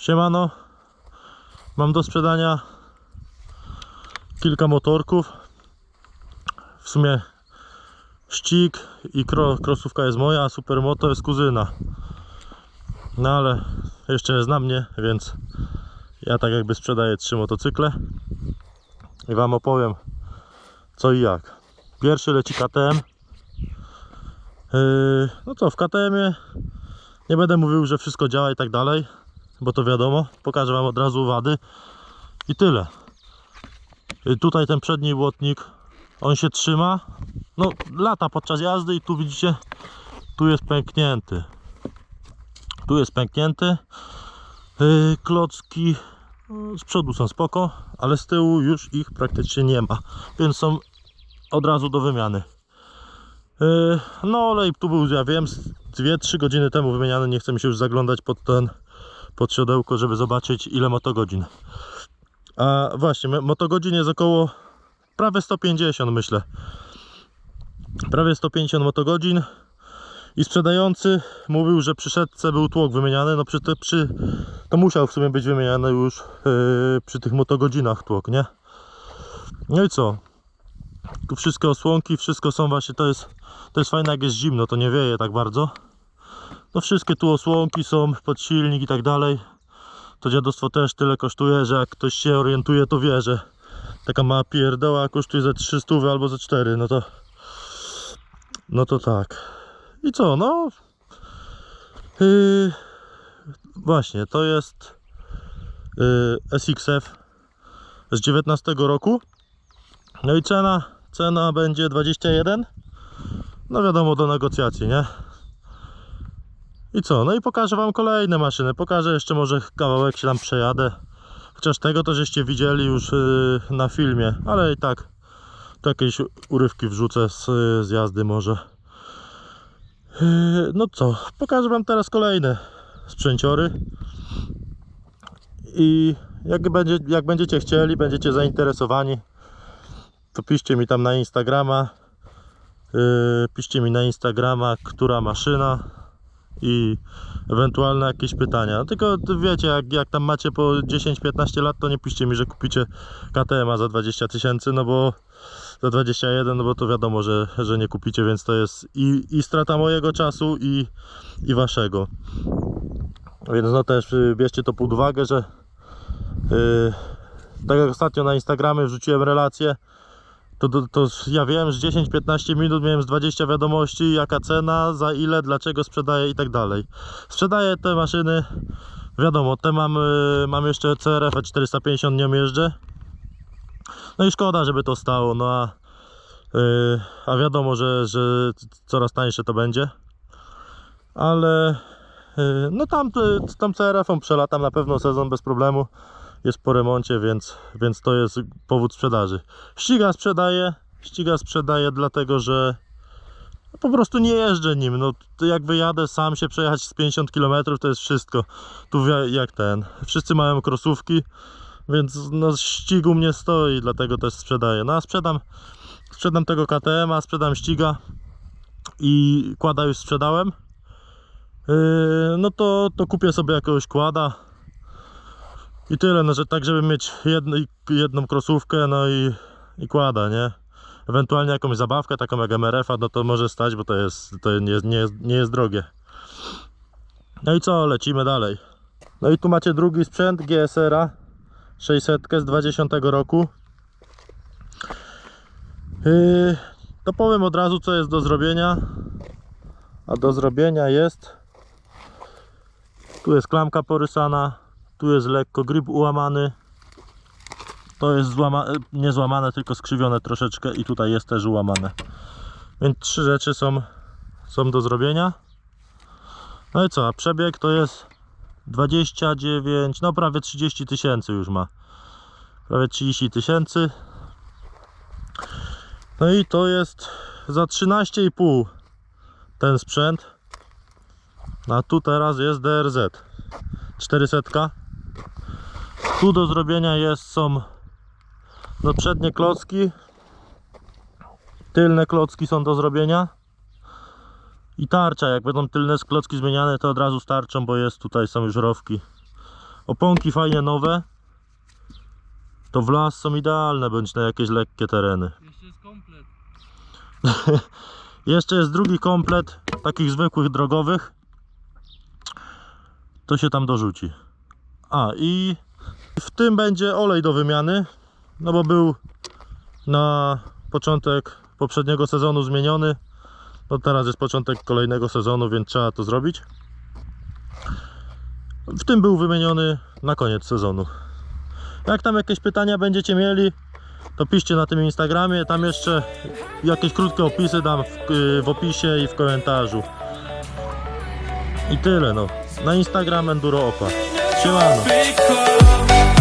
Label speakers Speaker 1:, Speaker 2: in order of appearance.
Speaker 1: Siemano. Mam do sprzedania kilka motorków. W sumie ścig i kro, krosówka jest moja, a supermoto jest kuzyna. No ale jeszcze zna mnie, więc ja tak jakby sprzedaję trzy motocykle i Wam opowiem co i jak. Pierwszy leci KTM. Yy, no co, w KTM-ie nie będę mówił, że wszystko działa i tak dalej, bo to wiadomo. Pokażę Wam od razu wady i tyle. Yy, tutaj ten przedni błotnik, on się trzyma, no lata podczas jazdy i tu widzicie, tu jest pęknięty. Tu jest pęknięty. Yy, klocki no, z przodu są spoko, ale z tyłu już ich praktycznie nie ma, więc są od razu do wymiany. No olej tu był, ja wiem, 2-3 godziny temu wymieniany, nie chcę mi się już zaglądać pod ten, pod siodełko, żeby zobaczyć ile motogodzin. A właśnie, mo- motogodzin jest około prawie 150 myślę. Prawie 150 motogodzin i sprzedający mówił, że przy setce był tłok wymieniany, no przy, te, przy to musiał w sumie być wymieniany już yy, przy tych motogodzinach tłok, nie? No i co? Tu wszystkie osłonki, wszystko są właśnie, to jest, to jest fajne jak jest zimno, to nie wieje tak bardzo. No wszystkie tu osłonki są pod silnik i tak dalej. To dziadostwo też tyle kosztuje, że jak ktoś się orientuje, to wie, że taka mała pierdoła kosztuje ze 300 albo ze 4, no to no to tak. I co, no yy, właśnie, to jest yy, SXF z 19 roku. No i cena, cena będzie 21. No wiadomo do negocjacji, nie? I co? No i pokażę wam kolejne maszyny. Pokażę jeszcze może kawałek się tam przejadę. Chociaż tego to żeście widzieli już yy, na filmie, ale i tak to jakieś urywki wrzucę z, z jazdy może. Yy, No co, pokażę wam teraz kolejne sprzęciory. I jak, będzie, jak będziecie chcieli, będziecie zainteresowani, to piszcie mi tam na Instagrama. Piszcie mi na Instagrama, która maszyna i ewentualne jakieś pytania. No Tylko wiecie, jak, jak tam macie po 10-15 lat, to nie piszcie mi, że kupicie KTM za 20 tysięcy, no bo za 21, no bo to wiadomo, że, że nie kupicie, więc to jest i, i strata mojego czasu i, i waszego. Więc no też y, bierzcie to pod uwagę, że yy, tak jak ostatnio na Instagramie wrzuciłem relację, to, to, to ja wiem, że 10-15 minut miałem z 20 wiadomości, jaka cena, za ile, dlaczego sprzedaję i tak dalej. Sprzedaję te maszyny, wiadomo, te mam, y, mam jeszcze CRF 450, nią jeżdżę. No i szkoda, żeby to stało, no a, y, a wiadomo, że, że coraz tańsze to będzie. Ale y, no tam, tam CRF-ą przelatam na pewno sezon bez problemu jest po remoncie, więc, więc to jest powód sprzedaży. Ściga sprzedaję, ściga sprzedaję dlatego, że po prostu nie jeżdżę nim. No, jak wyjadę sam się przejechać z 50 km to jest wszystko. Tu jak ten. Wszyscy mają krosówki, więc no, ścigu mnie stoi, dlatego też sprzedaję. No a sprzedam, sprzedam tego KTM-a, sprzedam ściga i kłada już sprzedałem. Yy, no to, to kupię sobie jakiegoś kłada, i tyle, no że tak, żeby mieć jedno, jedną krosówkę, no i, i kłada, nie? Ewentualnie jakąś zabawkę, taką jak MRF-a, no to może stać, bo to jest, to nie, jest- nie, nie jest drogie. No i co, lecimy dalej. No i tu macie drugi sprzęt GSR-a 600 z 20 roku. Yy, to powiem od razu, co jest do zrobienia. A do zrobienia jest tu jest klamka porysana, tu jest lekko grip ułamany. To jest e, nie złamane, tylko skrzywione troszeczkę i tutaj jest też ułamane. Więc trzy rzeczy są, są do zrobienia. No i co, a przebieg to jest 29, no prawie 30 tysięcy już ma. Prawie 30 tysięcy. No i to jest za 13,5 ten sprzęt. A tu teraz jest DRZ 400. Tu do zrobienia jest, są no przednie klocki, tylne klocki są do zrobienia i tarcza. Jak będą tylne klocki zmieniane, to od razu starczą, bo jest tutaj są już rowki Oponki fajnie nowe. To w las są idealne bądź na jakieś lekkie tereny.
Speaker 2: Jeszcze jest komplet.
Speaker 1: Jeszcze jest drugi komplet takich zwykłych drogowych. To się tam dorzuci. A i w tym będzie olej do wymiany. No bo był na początek poprzedniego sezonu zmieniony. No teraz jest początek kolejnego sezonu, więc trzeba to zrobić. W tym był wymieniony na koniec sezonu. Jak tam jakieś pytania będziecie mieli, to piszcie na tym Instagramie. Tam jeszcze jakieś krótkie opisy dam w, y, w opisie i w komentarzu. I tyle no. Na Instagram Enduro Opa. Siemano.